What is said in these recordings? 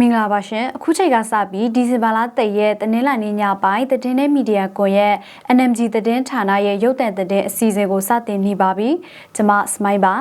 မင်္ဂလာပါရှင်အခုချိန်ကစပြီးဒီဇင်ဘာလ3ရက်တနင်္လာနေ့ညပိုင်းတည်င်းတဲ့မီဒီယာကွန်ရဲ့ NMG တည်င်းဌာနရဲ့ရုပ်သံတည်င်းအစီအစဉ်ကိုစတင်နေပါပြီကျွန်မစမိုင်းပါ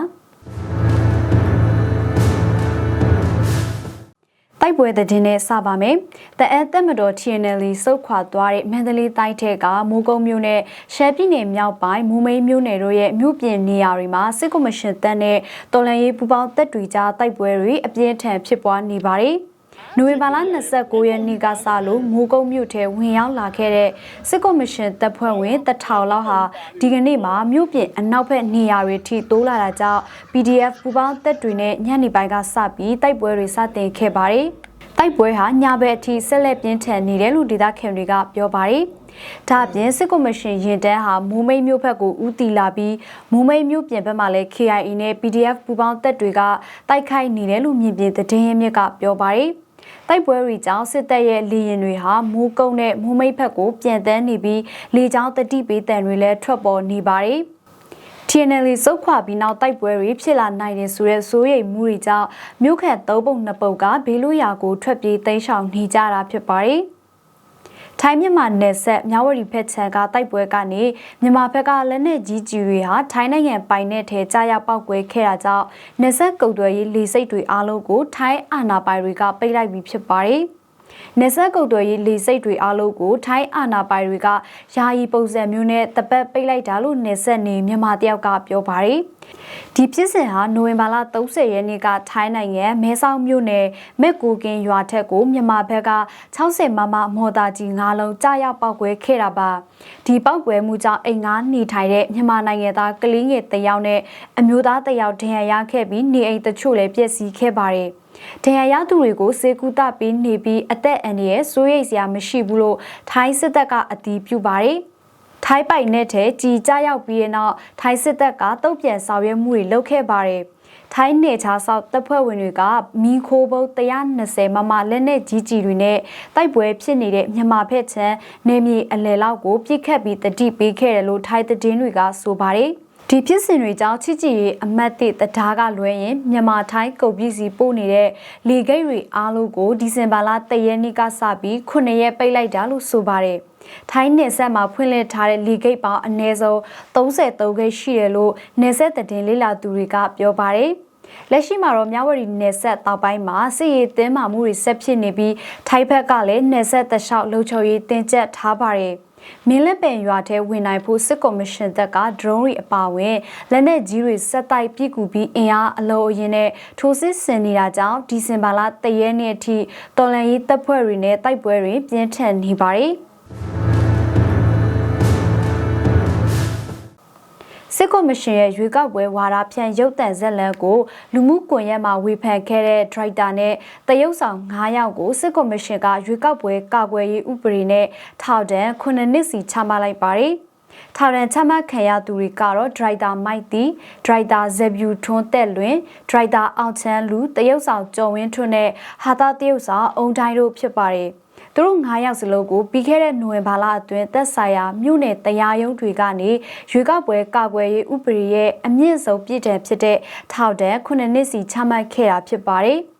တိုက်ပွဲသတင်းနဲ့စပါမယ်။တအဲတက်မတော် TNL စုတ်ခွာသွားတဲ့မန္တလေးတိုင်းထက်ကမိုးကုံမြို့နဲ့ရှမ်းပြည်နယ်မြောက်ပိုင်းမူမိန်မြို့နယ်တို့ရဲ့မြို့ပြင်နေရာတွေမှာစစ်ကော်မရှင်တပ်နဲ့တော်လှန်ရေးပူးပေါင်းတပ်တွေကြားတိုက်ပွဲတွေအပြင်းထန်ဖြစ်ပွားနေပါတယ်။ နိုဝင်ဘာလ29ရက်နေ့ကစလို့မိုးကုတ်မြို့ထဲဝင်ရောက်လာခဲ့တဲ့စစ်ကော်မရှင်တပ်ဖွဲ့ဝင်တထောင်လောက်ဟာဒီကနေ့မှာမြို့ပြင်အနောက်ဘက်နေရာတွေထိတိုးလာတာကြောင့် PDF ပူပေါင်းတပ်တွေနဲ့ညနေပိုင်းကစပြီးတိုက်ပွဲတွေစတင်ခဲ့ပါတယ်။တိုက်ပွဲဟာညဘက်အထိဆက်လက်ပြင်းထန်နေတယ်လို့ဒေသခံတွေကပြောပါတယ်။ဒါ့အပြင်စစ်ကော်မရှင်ရင်တန်းဟာမူမိတ်မြို့ဘက်ကိုဦးတည်လာပြီးမူမိတ်မြို့ပြင်ဘက်မှာလည်း KIA နဲ့ PDF ပူပေါင်းတပ်တွေကတိုက်ခိုက်နေတယ်လို့မြင်ပြင်သတင်းရင်းမြစ်ကပြောပါတယ်။ တိုက်ပွဲတွေကြောင့်စစ်တပ်ရဲ့လေရင်တွေဟာမိုးကုန်းနဲ့မိုးမိတ်ဘက်ကိုပြန်တန်းနေပြီးလေကြောင်းတတိပေးတံတွေလည်းထွက်ပေါ်နေပါတယ်။ TNL စုတ်ခွာပြီးနောက်တိုက်ပွဲတွေဖြစ်လာနိုင်တယ်ဆိုတဲ့စိုးရိမ်မှုတွေကြောင့်မြို့ခက်သုံးပုံနှစ်ပုတ်ကဘေးလွရာကိုထွက်ပြေးတိမ်းရှောင်နေကြတာဖြစ်ပါတယ်။ ထိုင်းမြန်မာနယ်ဆက်မြဝတီဖက်ချန်ကတိုက်ပွဲကနေမြန်မာဘက်ကလက်နက်ကြီးကြီးတွေဟာထိုင်းနိုင်ငံပိုင်တဲ့ထဲကြားရောက်ပောက်ကွဲခဲ့တာကြောင့်နယ်ဆက်ကုတ်သွယ်ရေးလေစိတ်တွေအားလုံးကိုထိုင်းအာဏာပိုင်တွေကပိတ်လိုက်ပြီးဖြစ်ပါတယ်။ နေဆက်ကုတ်တော်ရေးလေစိတ်တွေအားလုံးကိုထိုင်းအာဏာပိုင်တွေကယာယီပုံစံမျိုးနဲ့တပတ်ပိတ်လိုက်တာလို့နေဆက်နေမြန်မာတယောက်ကပြောပါတယ်ဒီဖြစ်စဉ်ဟာနိုဝင်ဘာလ30ရက်နေ့ကထိုင်းနိုင်ငံမဲဆောက်မြို့နယ်မက်ကိုကင်းရွာထက်ကိုမြန်မာဘက်က60မမမော်တာကြီး၅လုံးကြားရောက်ပောက်ကွဲခဲ့တာပါဒီပောက်ကွဲမှုကြောင့်အိမ်ငါးနေထိုင်တဲ့မြန်မာနိုင်ငံသားကလေးငယ်တယောက်နဲ့အမျိုးသားတယောက်ဒဏ်ရာရခဲ့ပြီးနေအိမ်တချို့လည်းပျက်စီးခဲ့ပါတယ် ဒဏ်ရာရသူတွေကိုစေကူတပေးနေပြီးအသက်အန္တရာယ်စိုးရိမ်စရာမရှိဘူးလို့ထိုင်းစစ်တပ်ကအတည်ပြုပါတယ်။ထိုင်းပိုင်နဲ့ထဲကြီးကြရောက်ပြီးတဲ့နောက်ထိုင်းစစ်တပ်ကတုတ်ပြန်ဆောင်ရွက်မှုတွေလုပ်ခဲ့ပါတယ်။ထိုင်းနေချာဆောက်တပ်ဖွဲ့ဝင်တွေကမီခိုးဘုတ်120မမလက်နဲ့ကြီးကြီးတွေနဲ့တိုက်ပွဲဖြစ်နေတဲ့မြန်မာဖက်ချမ်းနေမြေအလယ်လောက်ကိုပြစ်ခတ်ပြီးတတိပေးခဲ့တယ်လို့ထိုင်းသတင်းတွေကဆိုပါတယ်။ ဒီဖြစ်စဉ်တွေကြောင့်ချစ်ကြည်ရေးအမတ်တိတရားကလွဲရင်မြန်မာထိုင်းကုန်ပြည်စီပို့နေတဲ့လေဂိတ်တွေအားလုံးကိုဒီဇင်ဘာလ3ရက်နေ့ကစပြီး9ရက်ပိတ်လိုက်တာလို့ဆိုပါတယ်။ထိုင်းနယ်ဆက်မှာဖွင့်လှစ်ထားတဲ့လေဂိတ်ပေါင်းအနည်းဆုံး33ဂိတ်ရှိတယ်လို့နယ်ဆက်သတင်းလေးလာသူတွေကပြောပါတယ်။လက်ရှိမှာတော့မြဝတီနယ်ဆက်တောက်ပိုင်းမှာစစ်ရေးတင်းမာမှုတွေဆက်ဖြစ်နေပြီးထိုင်းဘက်ကလည်းနယ်ဆက်တလျှောက်လှုပ်ချော်ရေးတင်ကျပ်ထားပါတယ်။ မင်းလက်ပင်ရွာထဲဝင်နိုင်ဖို့စစ်ကော်မရှင်တပ်က drone တွေအပါအဝင်လက်နက်ကြီးတွေဆက်တိုက်ပစ်ကူပြီးအင်အားအလုံးအရင်နဲ့ထိုးစစ်ဆင်နေတာကြောင့်ဒီဇင်ဘာလ3ရက်နေ့အထိတော်လန်ရေးတပ်ဖွဲ့တွေနဲ့တိုက်ပွဲတွေပြင်းထန်နေပါတယ်။ စစ်ကော်မရှင်ရဲ့ရွေးကောက်ပွဲဝါဒဖြန့်ရုပ်သံဇက်လန်ကိုလူမှုကွန်ရက်မှာဝေဖန်ခဲ့တဲ့ဒရိုက်တာနဲ့တရုတ်ဆောင်9ယောက်ကိုစစ်ကော်မရှင်ကရွေးကောက်ပွဲကာကွယ်ရေးဥပဒေနဲ့ထောက်ဒဏ်9နှစ်စီချမှတ်လိုက်ပါတယ်။ထောင်ရန်ချမှတ်ခံရသူတွေကတော့ဒရိုက်တာမိုက်တီဒရိုက်တာဇက်ဗျူထွန်းတက်လွင်ဒရိုက်တာအောင်ချမ်းလူတရုတ်ဆောင်ကျော်ဝင်းထွန်းနဲ့ဟာတာတရုတ်ဆောင်အုံတိုင်းတို့ဖြစ်ပါတယ်။ သူတို့9ယောက်စလုံးကိုပြီးခဲ့တဲ့နိုဝင်ဘာလအတွင်းသက်ဆိုင်ရာမြို့နယ်တရားရုံးတွေကနေရွေးကောက်ပွဲကာကွယ်ရေးဥပဒေရဲ့အမြင့်ဆုံးပြည်တံဖြစ်တဲ့ထောက်ဒဏ်9နှစ်စီချမှတ်ခဲ့တာဖြစ်ပါတယ်။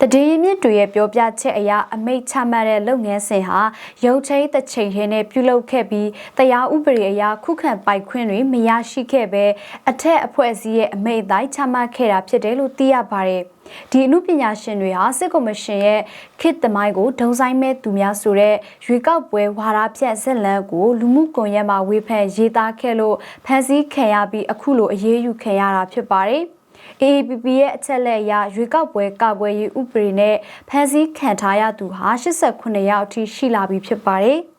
တည်ရင်းမြစ်တွေရဲ့ပြောပြချက်အရအမိတ်ချမှတ်တဲ့လုပ်ငန်းစဉ်ဟာရုပ်ချိတ်တစ်ချိန်ထဲနဲ့ပြုလုပ်ခဲ့ပြီးတရားဥပဒေအရခုခံပိုက်ခွင့်တွေမရရှိခဲ့ပဲအထက်အဖွဲ့အစည်းရဲ့အမိတ်အတိုင်းချမှတ်ခဲ့တာဖြစ်တယ်လို့သိရပါတယ်။ဒီအမှုပညာရှင်တွေဟာစစ်ကော်မရှင်ရဲ့ခေတ်သမိုင်းကိုဒုံဆိုင်မဲ့သူများဆိုတဲ့ရွေကောက်ပွဲဝါဒဖြန့်ဇက်လန်ကိုလူမှုကွန်ရက်မှာဝေဖန်ရေးသားခဲ့လို့ဖန်ဆီးခံရပြီးအခုလိုအရေးယူခံရတာဖြစ်ပါတယ်။ AAPP ရဲ့အချက်လက်အရရွေကောက်ပွဲကာကွယ်ရေးဥပဒေနဲ့ဖန်ဆီးခံထားရသူဟာ89ယောက်အထိရှိလာပြီဖြစ်ပါတယ်။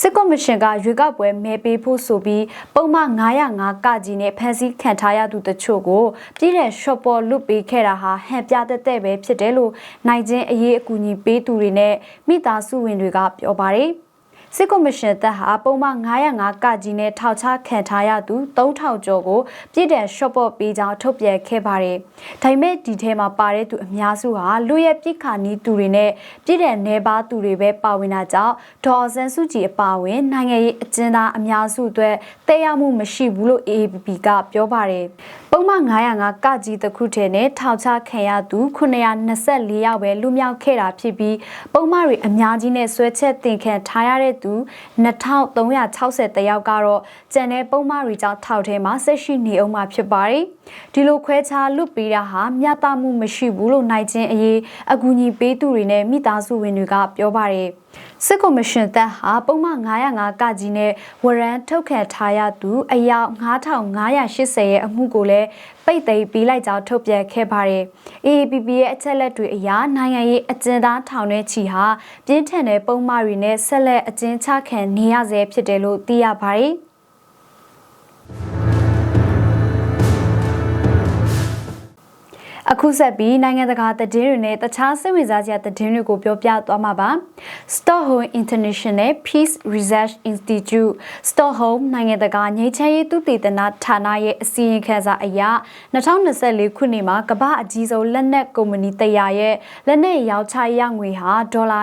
စစ်ကော်မရှင်ကရွေးကောက်ပွဲမဲပေးဖို့ဆိုပြီးပုံမှန်905ကကြီးနဲ့ဖန်ဆီးခံထားရသူတချို့ကိုပြည်တဲ့ရှော့ပေါ်လွတ်ပေးခဲ့တာဟာဟန်ပြတဲ့တဲ့ပဲဖြစ်တယ်လို့နိုင်ချင်းအရေးအကူအညီပေးသူတွေနဲ့မိသားစုဝင်တွေကပြောပါတယ်။ စစ်ကော်မရှင်တပ်ဟာပုံမှန်905ကကြီးနဲ့ထောက်ချခံထားရသူ3000ကျော်ကိုပြည်တယ်ရှော့ပေါ့ပေးကြောင်းထုတ်ပြန်ခဲ့ပါတယ်။ဒါပေမဲ့ဒီထဲမှာပါတဲ့သူအများစုဟာလူရဲ့ပြစ်ခါနီးသူတွေနဲ့ပြည်တယ်နေပါသူတွေပဲပါဝင်တာကြောင့်ဒေါ်စန်းစုကြည်အပါဝင် နိုင်ငံရေးအကျဉ်းသားအများစုအတွက်တည်ရမှုမရှိဘူးလို့ AAPP ကပြောပါတယ်။ပပုံမှန်905ကကြီးတစ်ခုထဲနဲ့ထောက်ချခံရသူ924ယောက်ပဲလူမြောက်ခဲ့တာဖြစ်ပြီးပုံမှန်တွေအများကြီးနဲ့ဆွဲချက်တင်ခံထားရတဲ့သူ2360ယောက်ကတော့ကျန်တဲ့ပုံမှန်တွေကြောင့်ထောက်ထဲမှာဆက်ရှိနေအောင်မှာဖြစ်ပါတယ်ဒီလိုခွဲခြားလွတ်ပေးတာဟာမျှတမှုမရှိဘူးလို့နိုင်ချင်းအရေးအကူအညီပေးသူတွေနဲ့မိသားစုဝင်တွေကပြောပါတယ် စစ်ကော်မရှင်တပ်ဟာပုံမှန်905ကကြီးနဲ့ဝရန်ထုတ်ခံထားရသူအယောက်9580ရဲ့အမှုကိုလည်းပိတ်သိမ်းပြီးလိုက်ကြောင်းထုတ်ပြန်ခဲ့ပါတယ်။ AAPP ရဲ့အချက်လက်တွေအရနိုင်ငံရေးအကျဉ်းသားထောင်ထဲချီဟာပြင်းထန်တဲ့ပုံမှားတွေနဲ့ဆက်လက်အကျဉ်းချခံနေရဆဲဖြစ်တယ်လို့သိရပါတယ်။ အခုဆက်ပြီးနိုင်ငံတကာသတင်းတွေနဲ့တခြားစိတ်ဝင်စားစရာသတင်းတွေကိုပြောပြသွားမှာပါ Stockholm International Peace Research Institute Stockholm နိုင်ငံတကာငြိမ်းချမ်းရေးသုတေသနဌာနရဲ့အစီရင်ခံစာအရ2024ခုနှစ်မှာကမ္ဘာအကြီးဆုံးလက်နက်ကုမ္ပဏီ100ရဲ့လက်နက်ရောင်းချရငွေဟာဒေါ်လာ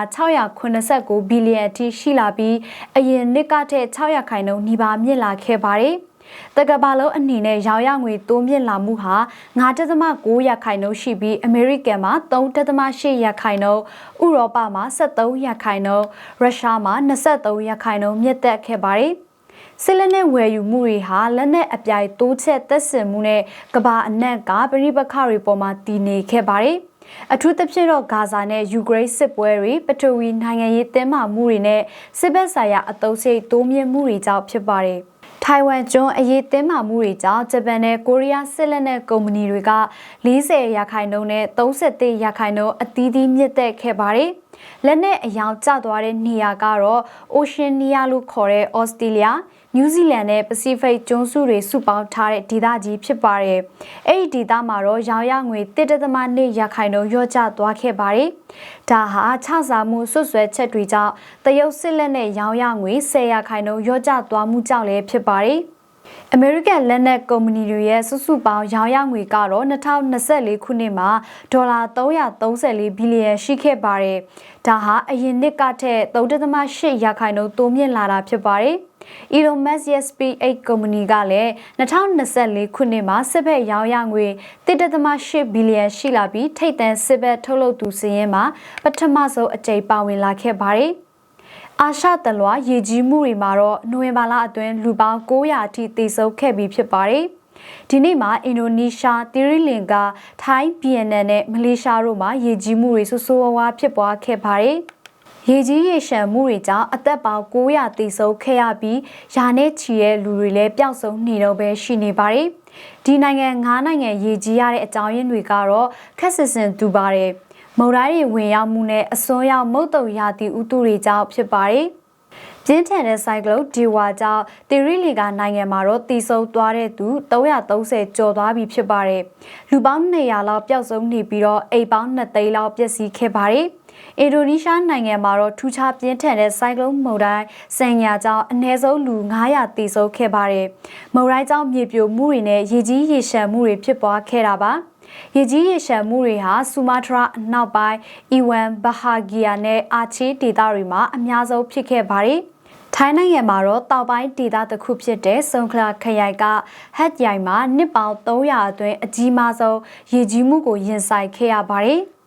689ဘီလီယံအထိရှိလာပြီးအရင်နှစ်ကထက်600ခိုင်နှုန်းနှီးပါမြင့်လာခဲ့ပါတယ်။ တကဘာလုံးအနေနဲ့ရောင်ရငွေတိုးမြင့်လာမှုဟာ9.9ရာခိုင်နှုန်းရှိပြီးအမေရိကန်မှာ3.8ရာခိုင်နှုန်းဥရောပမှာ73ရာခိုင်နှုန်းရုရှားမှာ23ရာခိုင်နှုန်းမြင့်တက်ခဲ့ပါတယ်စစ်လက်နက်ဝယ်ယူမှုတွေဟာလက်နက်အပြိုင်တိုးချက်သက်ဆင်မှုနဲ့ကဘာအနှံ့ကပရိပခတွေပေါ်မှာတည်နေခဲ့ပါတယ်အထူးသဖြင့်တော့ဂါဇာနဲ့ယူကရိန်းစစ်ပွဲတွေပထဝီနိုင်ငံရေးတင်းမာမှုတွေနဲ့စစ်ဘက်ဆိုင်ရာအသုံးစရိတ်တိုးမြင့်မှုတွေကြောင့်ဖြစ်ပါတယ်။ ထိုင်ဝမ်ကျွန်းအရေးတင်းမာမှုတွေကြောင့်ဂျပန်နဲ့ကိုရီးယားစစ်လက်နက်ကုမ္ပဏီတွေက40ရာခိုင်နှုန်းနဲ့31ရာခိုင်နှုန်းအသီးသီးမြင့်တက်ခဲ့ပါတယ်။ လက်နက်အယောင်ကျသွားတဲ့နေရာကတော့ Oceania လို့ခေါ်တဲ့ Australia နယူးဇီလန်နဲ့ပစိဖိတ်ကျွန်းစုတွေစုပေါင်းထားတဲ့ဒေသကြီးဖြစ်ပါတယ်။အဲ့ဒီဒေသမှာတော့ရောင်ရငွေ1.2ရာခိုင်နှုန်းလျော့ကျသွားခဲ့ပါတယ်။ဒါဟာခြစားမှုဆွဆွဲချက်တွေကြောင့်တရုတ်စစ်လက်နဲ့ရောင်ရငွေ10ရာခိုင်နှုန်းလျော့ကျသွားမှုကြောင့်လည်းဖြစ်ပါတယ်။ American လက်နက်ကုမ္ပဏီတွေရဲ့စုစုပေါင်းရောင်းရငွေကတော့2024ခုနှစ်မှာဒေါ်လာ334ဘီလီယံရှိခဲ့ပါတယ်။ဒါဟာအရင်နှစ်ကထက်3.8ရာခိုင်နှုန်းတိုးမြင့်လာတာဖြစ်ပါတယ်။ Elon Musk ရဲ့ SpaceX ကုမ္ပဏီကလည်း2024ခုနှစ်မှာစစ်ဘက်ရောင်းရငွေ1.8ဘီလီယံရှိလာပြီးထိပ်တန်းစစ်ဘက်ထုတ်လုပ်သူစည်ရင်းမှာပထမဆုံးအကြိမ်ပါဝင်လာခဲ့ပါတယ်။ အာရှတလွာရေကြီးမှုတွေမှာတော့နိုဝင်ဘာလအတွင်းလူပေါင်း900အထိသေဆုံးခဲ့ပြီးဖြစ်ပါတယ်။ဒီနေ့မှာအင်ဒိုနီးရှား၊သီရိလင်္ကာ၊ထိုင်း၊ဗီယက်နမ်နဲ့မလေးရှားတို့မှာရေကြီးမှုတွေဆိုးဆိုးဝါးဝါးဖြစ်ပွားခဲ့ပါတယ်။ရေကြီးရေရှမ်းမှုတွေကြောင့်အသက်ပေါင်း900သေဆုံးခဲ့ရပြီးယာနဲ့ချီတဲ့လူတွေလည်းပျောက်ဆုံးနေတော့ပဲရှိနေပါတယ်။ဒီနိုင်ငံ9နိုင်ငံရေကြီးရတဲ့အကြောင်းရင်းတွေကတော့ခက်ဆစ်စင်တူပါတယ်။ မုန်တိုင်းတွေဝင်ရောက်မှုနဲ့အစွန်းရောက်မုတ်တုံရာသီဥတုတွေကြောင့်ဖြစ်ပါတယ်။ပြင်းထန်တဲ့ဆိုင်ကလုန်းဒီဝါကြောင့်တီရီလီကနိုင်ငံမှာတော့တည်ဆုံသွားတဲ့သူ330ကျော်သွားပြီဖြစ်ပါတယ်။လူပေါင်း200လောက်ပျောက်ဆုံးနေပြီးတော့အိမ်ပေါင်း2သိန်းလောက်ပျက်စီးခဲ့ပါတယ်။ အင်ဒိုနီးရှားနိုင်ငံမှာတော့ထူးခြားပြင်းထန်တဲ့ဆိုင်ကလုန်းမုန်တိုင်းဆန်ညာကြောင့်အနည်းဆုံးလူ900သေဆုံးခဲ့ပါတယ်။မုန်တိုင်းကြောင့်မြေပြိုမှုတွေနဲ့ရေကြီးရေရှမ်းမှုတွေဖြစ်ပွားခဲ့တာပါ။ရေကြီးရေရှမ်းမှုတွေဟာဆူမာတရာအနောက်ပိုင်းအီဝမ်ဘဟာဂီယာနဲ့အာချီဒေသတွေမှာအများဆုံးဖြစ်ခဲ့ပါတယ်။ထိုင်းနိုင်ငံမှာတော့တောက်ပိုင်းဒေသတစ်ခုဖြစ်တဲ့စုံခလာခရိုင်ကဟက်ရိုင်မှာနှစ်ပေါင်း300အတွင်းအကြီးမားဆုံးရေကြီးမှုကိုရင်ဆိုင်ခဲ့ရပါတယ်။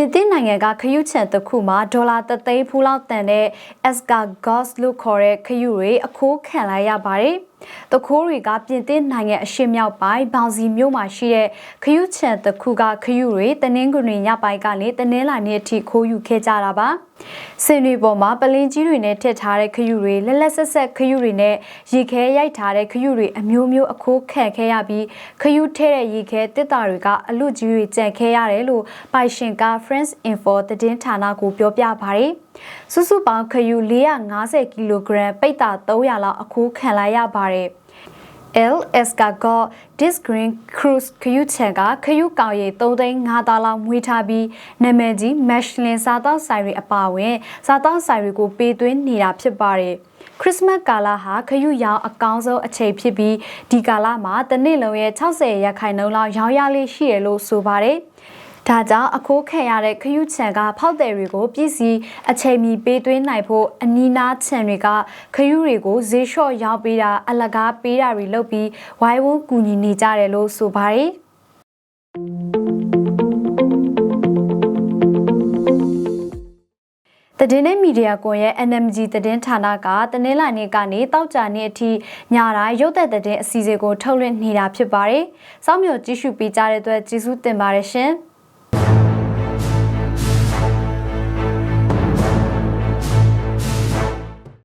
ပြင်သစ်နိုင်ငံကခရုချန်တစ်ခုမှာဒေါ်လာ3သိန်းဖူးလောက်တန်တဲ့ escargots လို့ခေါ်တဲ့ခရုတွေအခိုးခံလိုက်ရပါတယ်။။ တခိုးတွေကပြင်သစ်နိုင်ငံအရှေ့မြောက်ပိုင်းဘောင်စီမြို့မှာရှိတဲ့ခရုချန်တခုကခရုတွေတနင်္ဂနွေညပိုင်းကနေတနင်္လာနေ့အထိခိုးယူခဲ့ကြတာပါ။စင်တွေပေါ်မှာပလင်းကြီးတွေနဲ့ထည့်ထားတဲ့ခရုတွေလက်လက်ဆက်ဆက်ခရုတွေနဲ့ရေခဲရိုက်ထားတဲ့ခရုတွေအမျိုးမျိုးအခိုးခံခဲ့ရပြီးခရုထဲတဲ့ရေခဲတစ်တာတွေကအလူကြီးတွေကြံခဲ့ရတယ်လို့ပိုင်ရှင်က France Info သတင်းဌာနကိုပြောပြပါတယ်။ စုစုပေါင်းခယူ450ကီလိုဂရမ်ပိတ်တာ300လောက်အခုခံလိုက်ရပါတယ်။ LS ကက This Green Cruise ခယူချန်ကခယူကောင်ရီ3သိန်း5သားလောက်မွေးထားပြီးနာမည်ကြီး Michelin စားသောက်ဆိုင်တွေအပါအဝင်စားသောက်ဆိုင်တွေကိုပေးသွင်းနေတာဖြစ်ပါတယ်။ခရစ်စမတ်ကာလဟာခရုရောင်အကောင်းဆုံးအချိန်ဖြစ်ပြီးဒီကာလမှာတနစ်လုံးရဲ့60ရာခိုင်နှုန်းလောက်ရောင်းရလေးရှိရလို့ဆိုပါတယ်။ ဒဒါကြောင့်အခိုးခံရတဲ့ခရုချံကဖောက်တယ်တွေကိုပြည်စီအချိန်မီပေးသွင်းနိုင်ဖို့အနီးနားချံတွေကခရုတွေကိုဈေးလျှော့ရောက်ပေးတာအလကားပေးတာတွေလုပ်ပြီးဝိုင်းဝန်းကူညီနေကြတယ်လို့ဆိုပါတယ်တည်င်းနဲ့မီဒီယာကွန်ရဲ့ NMG သတင်းဌာနကတနင်္လာနေ့ကနေတောက်ကြနေ့အထိညတိုင်းရုပ်သက်သတင်းအစီအစဉ်ကိုထုတ်လွှင့်နေတာဖြစ်ပါတယ်။စောင့်မျှော်ကြည့်ရှုပေးကြတဲ့အတွက်ကျေးဇူးတင်ပါတယ်ရှင်။